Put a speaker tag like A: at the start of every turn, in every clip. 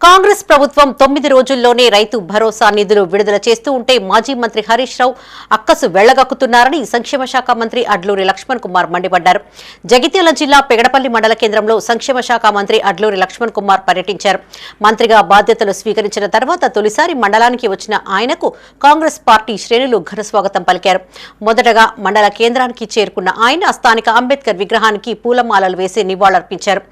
A: కాంగ్రెస్ ప్రభుత్వం తొమ్మిది రోజుల్లోనే రైతు భరోసా నిధులు విడుదల చేస్తూ ఉంటే మాజీ మంత్రి హరీష్ రావు అక్కసు వెళ్ళగక్కుతున్నారని సంక్షేమ శాఖ మంత్రి అడ్లూరి లక్ష్మణ్ కుమార్ మండిపడ్డారు. జగిత్యాల జిల్లా పెగడపల్లి మండల కేంద్రంలో సంక్షేమ శాఖ మంత్రి అడ్లూరి లక్ష్మణ్ కుమార్ పర్యటించారు. మంత్రిగా బాధ్యతలు స్వీకరించిన తర్వాత తొలిసారి మండలానికి వచ్చిన ఆయనకు కాంగ్రెస్ పార్టీ శ్రేణులు ఘన స్వాగతం పలికారు. మొదటగా మండల కేంద్రానికి చేరుకున్న ఆయన స్థానిక అంబేద్కర్ విగ్రహానికి పూలమాలలు వేసి నివాళులర్పించారు.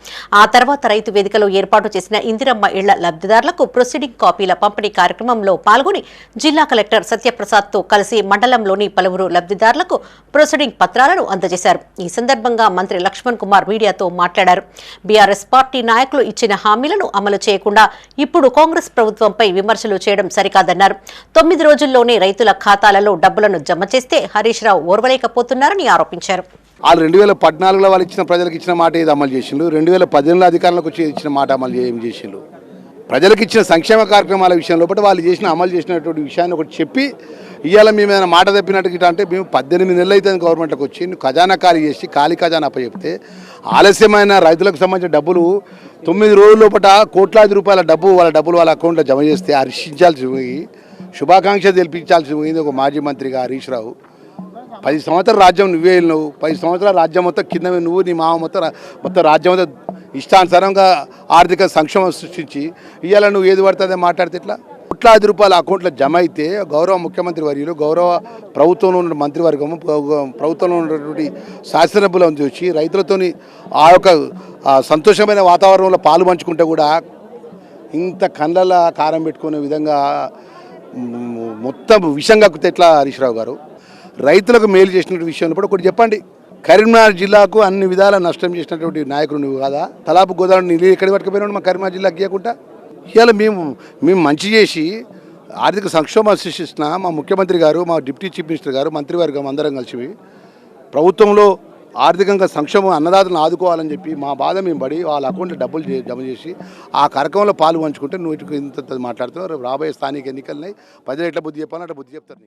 A: ఆ తర్వాత రైతు వేదికలో ఏర్పాటు చేసిన ఇందిరమ్మ ఇళ్ళ లబ్ధిదారులకు ప్రొసీడింగ్ కాపీల పంపిణీ కార్యక్రమంలో పాల్గొని జిల్లా కలెక్టర్ సత్యప్రసాద్తో కలిసి మండలంలోని పలువురు లబ్ధిదారులకు ప్రొసీడింగ్ పత్రాలను అందజేశారు. ఈ సందర్భంగా మంత్రి లక్ష్మణ్ కుమార్ మీడియాతో మాట్లాడారు. బీఆర్ఎస్ పార్టీ నాయకులు ఇచ్చిన హామీలను అమలు చేయకుండా ఇప్పుడు కాంగ్రెస్ ప్రభుత్వంపై విమర్శలు చేయడం సరికాదన్నారు. తొమ్మిది రోజుల్లోనే రైతుల ఖాతాలలో డబ్బులను జమ చేస్తే హరీష్ రావు ఓర్వలేకపోతున్నారని ఆరోపించారు.
B: వాళ్ళు రెండు వేల పద్నాలుగులో వాళ్ళు ఇచ్చిన ప్రజలకు ఇచ్చిన మాట ఏది అమలు చేసిండు రెండు వేల పద్దెనిమిదిలో అధికారంలోకి వచ్చి ఇచ్చిన మాట అమలు ఏం చేసిండు ప్రజలకు ఇచ్చిన సంక్షేమ కార్యక్రమాల విషయంలో బట్టి వాళ్ళు చేసిన అమలు చేసినటువంటి విషయాన్ని ఒకటి చెప్పి ఇవాళ మేము ఏమైనా మాట తప్పినట్టు ఇట్లా అంటే మేము పద్దెనిమిది నెలలు అయితే గవర్నమెంట్కి వచ్చి ఖజానా ఖాళీ చేసి ఖాళీ ఖజానా అప్పచెప్తే ఆలస్యమైన రైతులకు సంబంధించిన డబ్బులు తొమ్మిది రోజుల లోపల కోట్లాది రూపాయల డబ్బు వాళ్ళ డబ్బులు వాళ్ళ అకౌంట్లో జమ చేస్తే హర్షించాల్సి పోయి శుభాకాంక్ష తెలిపించాల్సి పోయింది ఒక మాజీ మంత్రిగా హరీష్ రావు. పది సంవత్సరాలు రాజ్యం నువ్వే వెళ్ళినావు. పది సంవత్సరాల రాజ్యం మొత్తం కింద నువ్వు నీ మామ మొత్తం మొత్తం రాజ్యం మొత్తం ఇష్టానుసారంగా ఆర్థిక సంక్షేమం సృష్టించి ఇవాళ నువ్వు ఏది పడుతుందో మాట్లాడితే ఇట్లా కోట్లాది రూపాయల అకౌంట్లో జమ అయితే గౌరవ ముఖ్యమంత్రి వర్యులు గౌరవ ప్రభుత్వంలో ఉన్న మంత్రివర్గము ప్రభుత్వంలో ఉన్నటువంటి శాసనసభ్యులను చూసి రైతులతోని ఆ యొక్క సంతోషమైన వాతావరణంలో పాలు పంచుకుంటే కూడా ఇంత కళ్ళల కారం పెట్టుకునే విధంగా మొత్తం విషం కక్కితే ఎట్లా హరీష్ రావు గారు? రైతులకు మేలు చేసినటువంటి విషయంలో కూడా ఒకటి చెప్పండి. కరీంనగర్ జిల్లాకు అన్ని విధాల నష్టం చేసినటువంటి నాయకుడు నువ్వు కదా? తలాపు గోదావరి నీళ్ళు ఎక్కడికి పట్టుకుపోయినాడు మా కరీంనగర్ జిల్లాకి ఇవ్వకుండా ఇవాళ మేము మేము మంచి చేసి ఆర్థిక సంక్షోభం సృష్టిస్తున్న మా ముఖ్యమంత్రి గారు మా డిప్యూటీ చీఫ్ మినిస్టర్ గారు మంత్రివర్గం అందరం కలిసి ప్రభుత్వంలో ఆర్థికంగా సంక్షేమం అన్నదాతలను ఆదుకోవాలని చెప్పి మా బాధ మేము పడి వాళ్ళ అకౌంట్లో డబ్బులు జమ చేసి ఆ కార్యక్రమంలో పాలు పంచుకుంటే నువ్వు ఇంత మాట్లాడుతున్నావు రాబోయే స్థానిక ఎన్నికలని ప్రజలు ఎట్లా బుద్ధి చెప్పాలో అట్లా బుద్ధి చెప్తారు